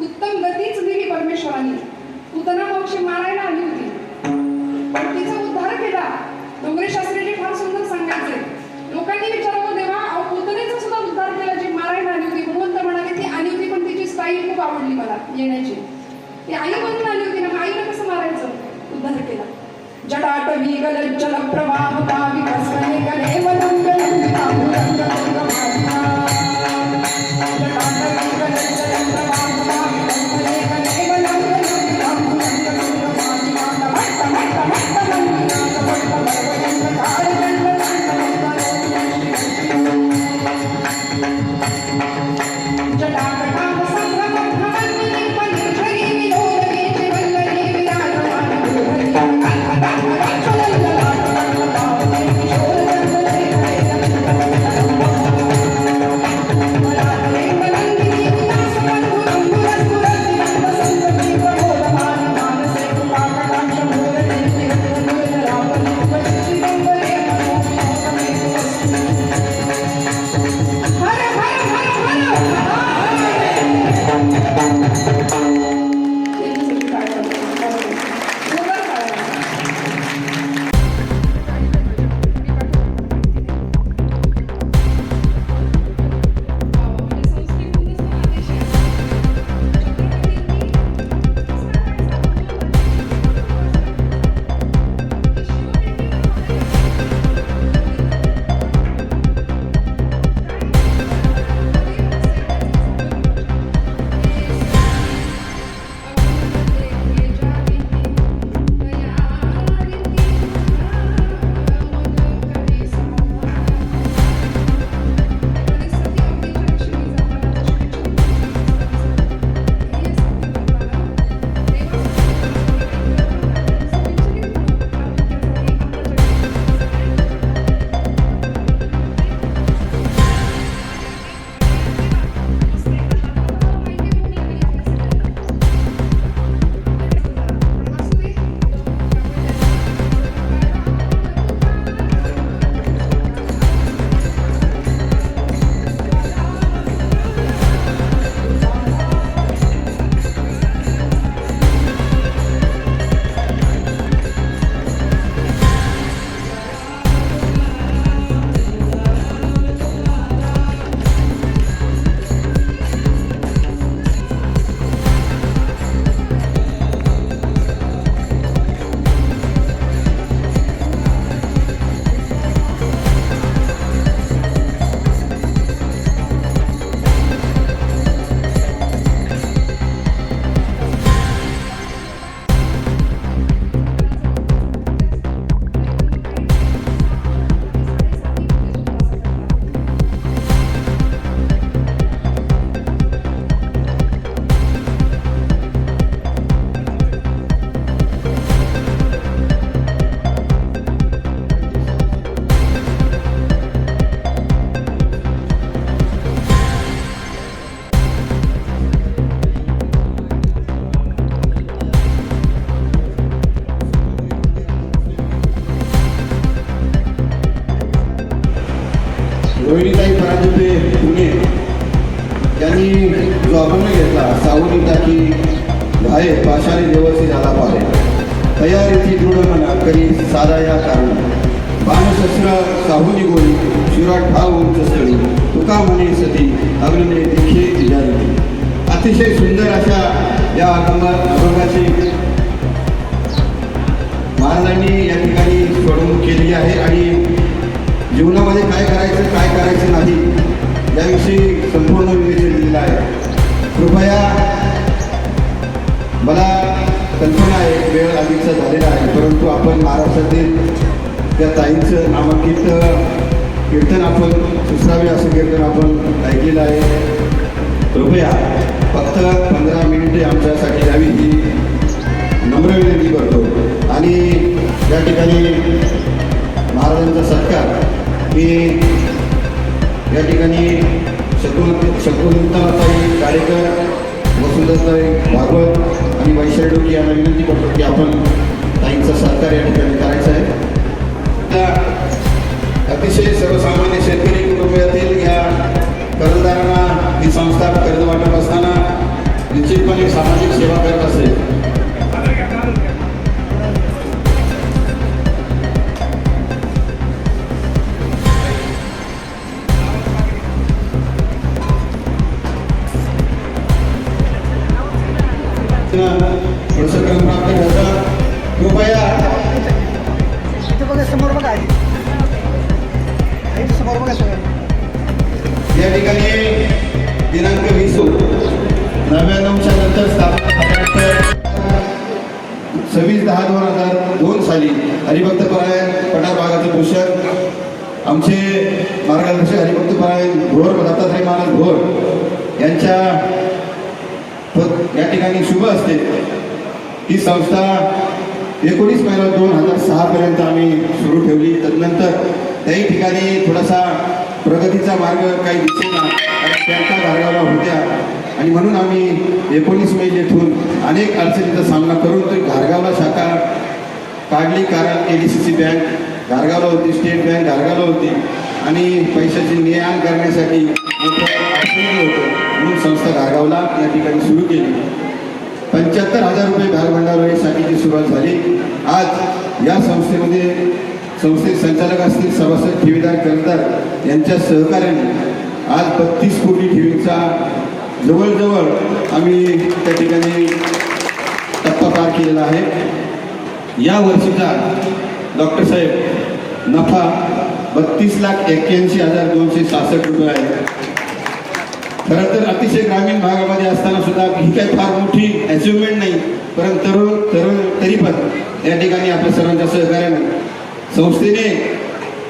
उत्तम गतीच दिली परमेश्वराने. पुतना मावशी मारायला आली होती. पण तिचा उद्धार केला. डोंगरे शास्त्रीजी फार सुंदर सांगायचे. लोकांनी विचारावं देवा अहो पुतनेचा सुद्धा उद्धार केला जी मारायला आली होती. भगवंत म्हणाले ती आली होती पण तिची स्टाईल खूप आवडली मला येण्याची. ती आई बनून आली होती ना आईला कसं मारायचं? उद्धार केला. जडाटवी गलज्जल प्रवाह पावी कसने गले वलंगलं तांबुलंग जो घेतला. सावली टाकी भाये पाशाने देवसी झाला पाहे तयारीची दृढ म्हणा करी साधा या कारण. बाणशस्त्र साहुनी गोळी शिवराट भाव उंच स्थळी तुका म्हणे सती अग्निने दिखे तिजारी अतिशय सुंदर अशा या अभंगाची महाराजांनी या ठिकाणी सोडवणूक केली आहे आणि आपण महाराष्ट्रातील त्या ताईंचं नामांकित कीर्तन आपण सुसरावे असं कीर्तन आपण ऐकलेलं आहे. कृपया फक्त पंधरा मिनिटे आमच्यासाठी द्यावी. ही नम्र विनंती करतो. आणि या ठिकाणी महाराजांचा सत्कार. मी या ठिकाणी शकुन शकुंतलाताई कार्यकर वसुंधताई भागवत आणि वैशाली डोकी यांना विनंती करतो की आपण ताईंचा सत्कार या ठिकाणी करायचा आहे. त्या अतिशय सर्वसामान्य शेतकरी कुटुंबातील या कर्जदारांना ही संस्था कर्ज वाटत असताना निश्चितपणे एक सामाजिक सेवा करत असेल. हजार हरिभक्त परायण पठार भागाचे पोषक आमचे मार्गदर्शक हरिभक्त परायण भोर दत्तात्रय महाराज भोर यांच्या या ठिकाणी शुभ असते. ही संस्था एकोणीस महिना दोन हजार सहापर्यंत आम्ही सुरू ठेवली. तदनंतर त्याही ठिकाणी थोडासा प्रगतीचा मार्ग काही दिसेना. त्यांच्या मार्गाला होत्या. आणि म्हणून आम्ही एकोणीस मे येथून अनेक अडचणीचा सामना करून तो घारगावला शाखा काढली कारण A D C C bank घारगावला होती स्टेट बँक घारगावला होती. आणि पैशाची ने आण करण्यासाठी होतं. म्हणून संस्था घारगावला या ठिकाणी सुरू केली. पंच्याहत्तर हजार रुपये भागभांडवलासाठी सुरुवात झाली. आज या संस्थेमध्ये संस्थेत संचालक असतील सभासद ठेवीदार कर्जदार यांच्या सहकार्याने आज बत्तीस कोटी ठेवींचा जवळजवळ आम्ही त्या ठिकाणी टप्पा पार केलेला आहे. या वर्षीचा डॉक्टर साहेब नफा बत्तीस लाख एक्क्याऐंशी हजार दोनशे सहासष्ट रुपये आहे. खरं तर अतिशय ग्रामीण भागामध्ये असताना सुद्धा ही काही फार मोठी अचिव्हमेंट नाही परंतु तरुण तरुण तरी पण या ठिकाणी आपल्या सर्वांच्या सहकार्याने संस्थेने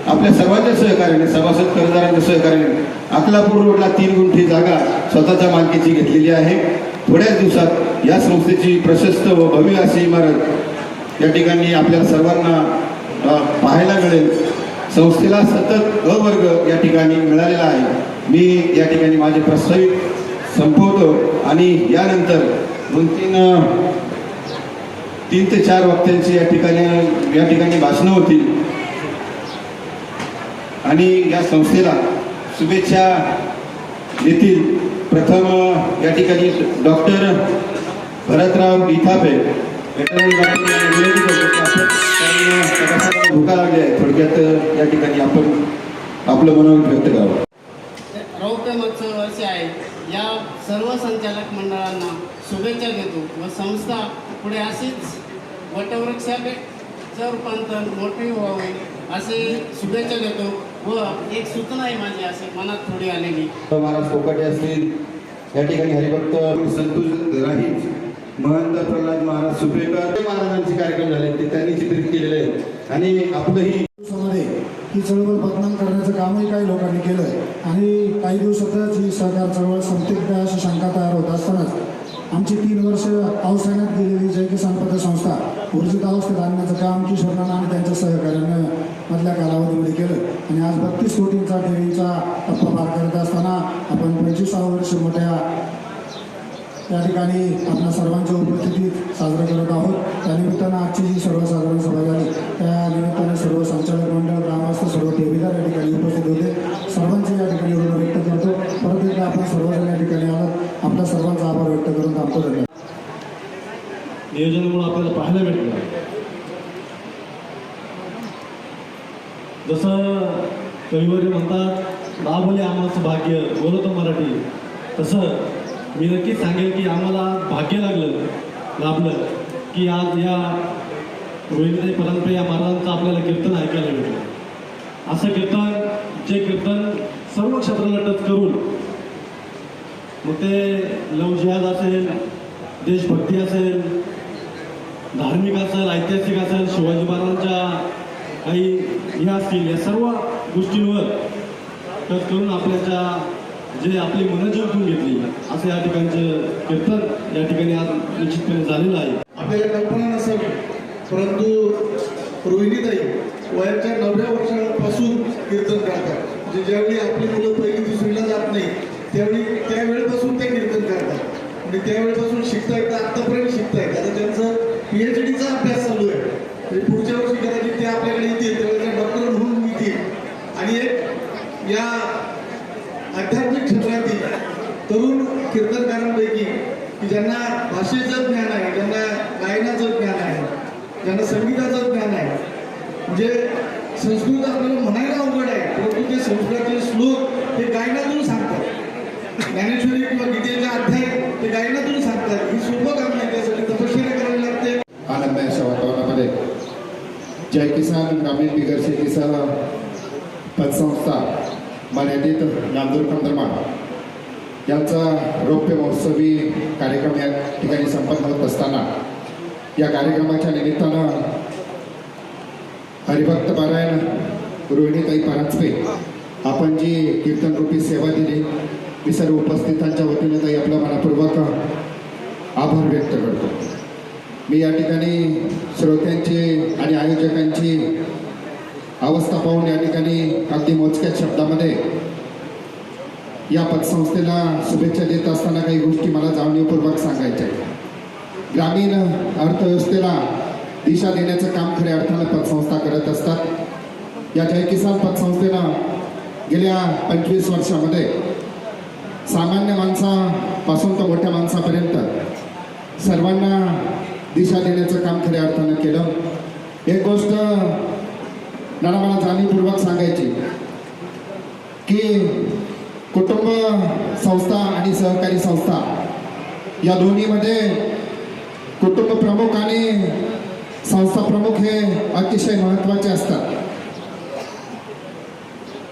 आपल्या सर्वांच्या सहकार्याने सभासद कर्जदारांच्या सहकार्याने अकलापूर रोडला तीन गुंठी जागा स्वतःच्या मालकीची घेतलेली आहे. थोड्याच दिवसात या संस्थेची प्रशस्त व भव्य अशी इमारत या ठिकाणी आपल्या सर्वांना पाहायला मिळेल. संस्थेला सतत अ वर्ग या ठिकाणी मिळालेला आहे. मी या ठिकाणी माझे प्रस्तावित संपवतो आणि यानंतर दोन तीन तीन ते चार वक्त्यांची या ठिकाणी या ठिकाणी भाषणं होतील. आणि या संस्थेला शुभेच्छा देतील. प्रथम या ठिकाणी डॉक्टर भरतराव इथापे veteran विनंती करतो आपण आहे थोडक्यात या ठिकाणी आपण आपलं मनोगत व्यक्त करावं रौप्य महोत्सव वर्ष आहे या सर्व संचालक मंडळांना शुभेच्छा देतो व संस्था पुढे अशीच वटवृक्षाचं रूपांतर मोठे व्हावे असे शुभेच्छा देतो व एक सूचना आहे माझी असे मनात थोडी आलेली महाराज कोकाटे असतील या ठिकाणी हरिभक्त संतोष राहील महंत प्रल्हाद महाराज सुपेकर महाराजांचे कार्यक्रम झाले ते त्यांनी चित्रित केलेले आहेत. आणि आपलंही दिवसामध्ये ही चळवळ बदनाम करण्याचं कामही काही लोकांनी केलं आणि काही दिवसातच ही सहकार चळवळ संपते काय अशी शंका तयार होत असतानाच आमची तीन वर्ष अवसानात गेलेली जय किसान पद संस्था ऊर्जित अवस्थेत आणण्याचं काम किशोरनाना आणि त्यांच्या सहकार्यानं मधल्या कालावधीमध्ये केलं. आणि आज बत्तीस कोटींचा ठेवींचा टप्पा पार करत असताना आपण पंचवीसावं वर्ष मोठ्या या ठिकाणी आपल्या सर्वांच्या उपस्थितीत साजरा करत आहोत. त्यानिमित्तानं आजची जी सर्वसाधारण सभा झाली त्या निमित्ताने सर्व संचालक मंडळ ग्रामस्थ सर्व ठेवीदार या ठिकाणी उपस्थित होते. सर्वांचे या ठिकाणी ऋण व्यक्त करतो. परत एकदा आपण सर्वजण या ठिकाणी आलात. आपल्या सर्वांचा आभार व्यक्त करून थांबतो. धन्यवाद. नियोजनामुळे आपल्याला पाहायला भेटलं. जसं कविवर्य म्हणतात लाभले आम्हाचं भाग्य बोलतो मराठी. तसं मी नक्कीच सांगेल की आम्हाला भाग्य लागलं लाभलं की आज या रोहिणी परंपरा या महाराजांचं आपल्याला कीर्तन ऐकायला मिळतं असं कीर्तन जे कीर्तन सर्व क्षेत्राला टच करून मग ते लव जिहाद असेल देशभक्ती असेल धार्मिक असेल ऐतिहासिक असेल शिवाजी महाराजांच्या काही हे असतील या सर्व गोष्टींवर टच करून आपल्याच्या जे आपली मनं जिंकून घेतली असं या ठिकाणचं कीर्तन या ठिकाणी आज निश्चितपणे झालेलं आहे. आपल्याला कल्पना नसेल परंतु रोहिणीताई वयाच्या नवव्या वर्षापासून कीर्तन करतात. म्हणजे ज्यावेळी आपली मुलं पहिली दुसरीला जात नाही त्यावेळी त्यावेळेपासून ते कीर्तन करतात. आणि त्यावेळेपासून शिकता येतं आत्तापर्यंत शिकतायत आता त्यांचं पी एच डीचा अभ्यास चालू आहे म्हणजे पुढच्या वर्षी कदाचित ते आपल्याकडे येतील त्यावेळेला डॉक्टर म्हणून येतील. आणि एक या की ज्यांना भाषेचं ज्ञान आहे ज्यांना गायनाचं ज्ञान आहे ज्यांना संगीताचं ज्ञान आहे. म्हणजे संस्कृत आपल्याला म्हणायला अवघड आहे परंतु ते संस्कृताचे श्लोक हे गायनातून सांगतात. ज्ञानेश्वरी किंवा गीतेचा अध्याय ते गायनातून सांगतात. ही सोपं काम नाही त्यासाठी तपश्चर्या करावी लागते. आनंद आहे अशा वातावरणामध्ये. जय किसान ग्रामीण बिगर शेतीसह पतसंस्था मर्यादित नांदूर कंदरमाड यांचा रौप्य महोत्सवी कार्यक्रम या ठिकाणी संपन्न होत असताना या कार्यक्रमाच्या निमित्तानं हरिभक्त पारायण रोहिणीताई परांजपे आपण जी कीर्तनरूपी सेवा दिली मी सर्व उपस्थितांच्या वतीने ताई आपला मनापूर्वक आभार व्यक्त करतो. मी या ठिकाणी श्रोत्यांची आणि आयोजकांची अवस्था पाहून या ठिकाणी अगदी मोजक्या शब्दामध्ये या पतसंस्थेला शुभेच्छा देत असताना काही गोष्टी मला जाणीवपूर्वक सांगायच्या ग्रामीण अर्थव्यवस्थेला दिशा देण्याचं काम खऱ्या अर्थानं पतसंस्था करत असतात. या जय किसान पतसंस्थेनं गेल्या पंचवीस वर्षामध्ये सामान्य माणसापासून तर मोठ्या माणसापर्यंत सर्वांना दिशा देण्याचं काम खऱ्या अर्थानं केलं. एक गोष्ट मला मला जाणीवपूर्वक सांगायची की कुटुंब संस्था आणि सहकारी संस्था. या दोन्हीमध्ये कुटुंब प्रमुख आणि संस्था प्रमुख हे अतिशय महत्त्वाचे असतात.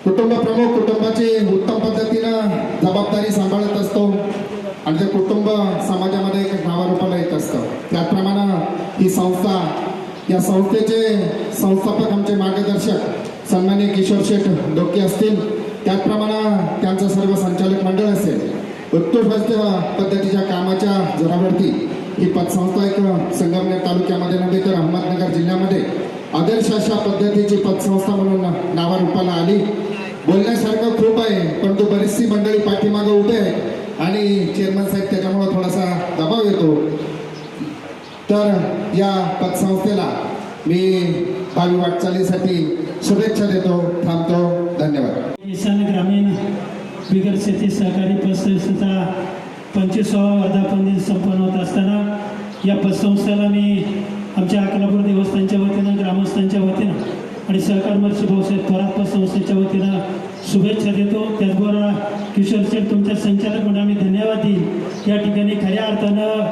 कुटुंब प्रमुख कुटुंबाची उत्तम पद्धतीनं जबाबदारी सांभाळत असतो आणि ते कुटुंब समाजामध्ये एक नावारूपाला येत असतं. त्याचप्रमाणे ही संस्था या संस्थेचे संस्थापक आमचे मार्गदर्शक सन्मान्य किशोर शेठ डोके असतील त्याचप्रमाणे त्यांचं सर्व संचालक मंडळ असेल उत्कृष्ट पद्धतीच्या कामाच्या जोरावरती ही पतसंस्था एक संगमनेर तालुक्यामध्ये नव्हे तर अहमदनगर जिल्ह्यामध्ये आदर्श अशा पद्धतीची पतसंस्था म्हणून नावारूपाला आली. बोलण्यासारखं खूप आहे परंतु बरीचशी मंडळी पाठीमागं उभे आहे आणि चेअरमन साहेब त्याच्यामुळं थोडासा दबाव येतो. तर या पतसंस्थेला मी भावी वाटचालीसाठी शुभेच्छा देतो थांबतो धन्यवाद. किसान ग्रामीण बिगर शेती सहकारी पतसंस्थेचा पंचवीसावा वर्धापन दिन संपन्न होत असताना या पतसंस्थेला मी आमच्या अकलापूर देवस्थानच्या वतीनं ग्रामस्थांच्या वतीनं आणि सहकार महर्षी भाऊसाहेब थोरात पतसंस्थेच्या वतीनं शुभेच्छा देतो. त्याचबरोबर किशोर शेठ तुमच्या संचालक म्हणून आम्ही धन्यवाद देईल या ठिकाणी खऱ्या अर्थानं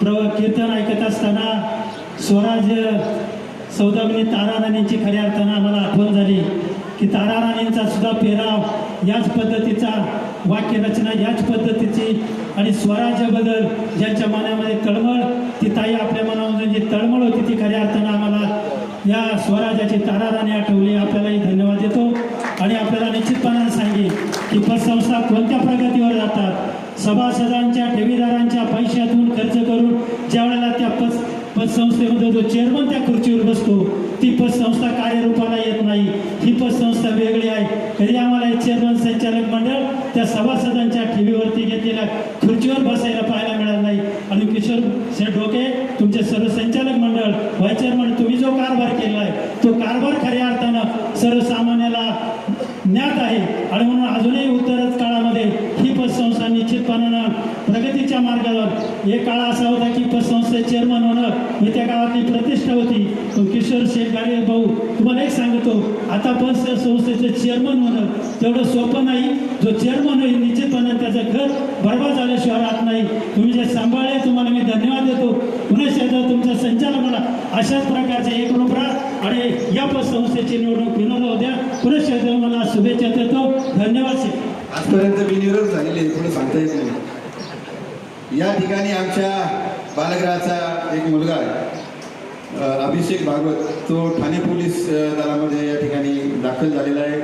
प्र कीर्तन ऐकत असताना स्वराज सौदामिनी तारा राणींची खऱ्या अर्थानं आम्हाला आठवण झाली की तारा राणींचा सुद्धा पेराव याच पद्धतीचा वाक्यरचना याच पद्धतीची आणि स्वराज्याबद्दल ज्यांच्या मनामध्ये तळमळ ती ताई आपल्या मनामध्ये जी तळमळ होती ती खऱ्या अर्थानं आम्हाला या स्वराज्याची तारा राणी आठवली. आपल्यालाही धन्यवाद देतो. आणि आपल्याला निश्चितपणाने सांगेल की पतसंस्था कोणत्या प्रगतीवर जातात? सभासदांच्या ठेवीदारांच्या पैशातून खर्च करून ज्या वेळेला त्या पत पतसंस्थेमध्ये जो चेअरमन त्या खुर्चीवर बसतो ती पतसंस्था कार्यरूपाला येत नाही. ही पतसंस्था वेगळी आहे. कधी आम्हाला हे चेअरमन संचालक मंडळ त्या सभासदांच्या ठेवीवरती घेतलेल्या खुर्चीवर बसायला पाहायला मिळालं नाही. आणि किशोर शेठ डोके तुमचे सर्व संचालक मंडळ व्हाय चेअरमन तुम्ही जो कारभार केला आहे तो कारभार खऱ्या अर्थानं सर्वसामान्याला ज्ञात आहे. आणि म्हणून अजूनही उत्तरच काळामध्ये ही पतसंस्था निश्चितपणानं प्रगतीच्या मार्गावर एक काळ असा होता की पतसंस्थेचे चेअरमन होणं ही त्या काळातली प्रतिष्ठा होती. पण किशोर शेठ गाडे भाऊ तुम्हाला एक सांगतो आता पण संस्थेचे चेअरमन होणं तेवढं सोपं नाही. जो चेअरमन होईल निश्चितपणे त्याचं घर बरबाद झाल्याशिवाय राहत नाही. तुम्ही जे सांभाळले तुम्हाला मी धन्यवाद देतो. पुन्हा एकदा तुमच्या संचालकाला अशाच प्रकारचे एक रूप आणि या पतसंस्थेची निवडणूक विनोद होत्या पुन्हा एकदा मला शुभेच्छा देतो. धन्यवाद आजपर्यंत बिनविरोध झालेले आहे पुढे सांगता येत नाही. या ठिकाणी आमच्या बालगृहाचा एक मुलगा आहे. अभिषेक भागवत तो ठाणे पोलीस दलामध्ये या ठिकाणी दाखल झालेला आहे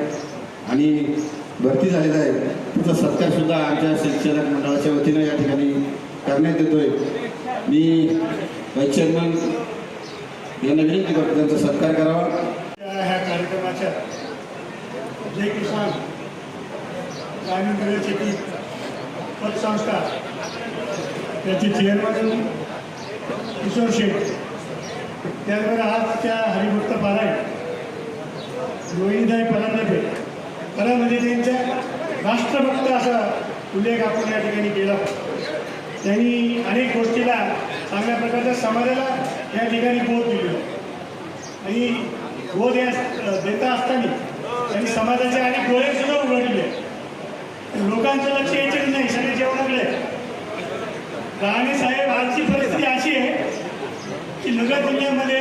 आणि भरती झालेला आहे. त्याचा सत्कारसुद्धा आमच्या शिक्षक मंडळाच्या वतीनं या ठिकाणी करण्यात येतोय. मी व्हाईस चेअरमन यांना विनंती करतो त्यांचा सत्कार करावा. ह्या कार्यक्रमाच्या जय किसान. ग्रामीण गरीब ती पतसंस्था त्याचे चेअरमन किशोर शेठ त्याचबरोबर आज त्या हरिभक्त पाराय गोविंदभाई परांदे खरं म्हणजे त्यांच्या राष्ट्रभक्त असा उल्लेख आपण या ठिकाणी केला. त्यांनी अनेक गोष्टीला चांगल्या प्रकारच्या समाजाला या ठिकाणी बोध दिले आणि बोध या देता असताना त्यांनी समाजाचे अनेक डोळे सुद्धा उघडलेले. लोकांचं लक्ष यायचं नाही सगळे जेवणाकडे राणे साहेब आजची परिस्थिती अशी आहे की नगर जिल्ह्यामध्ये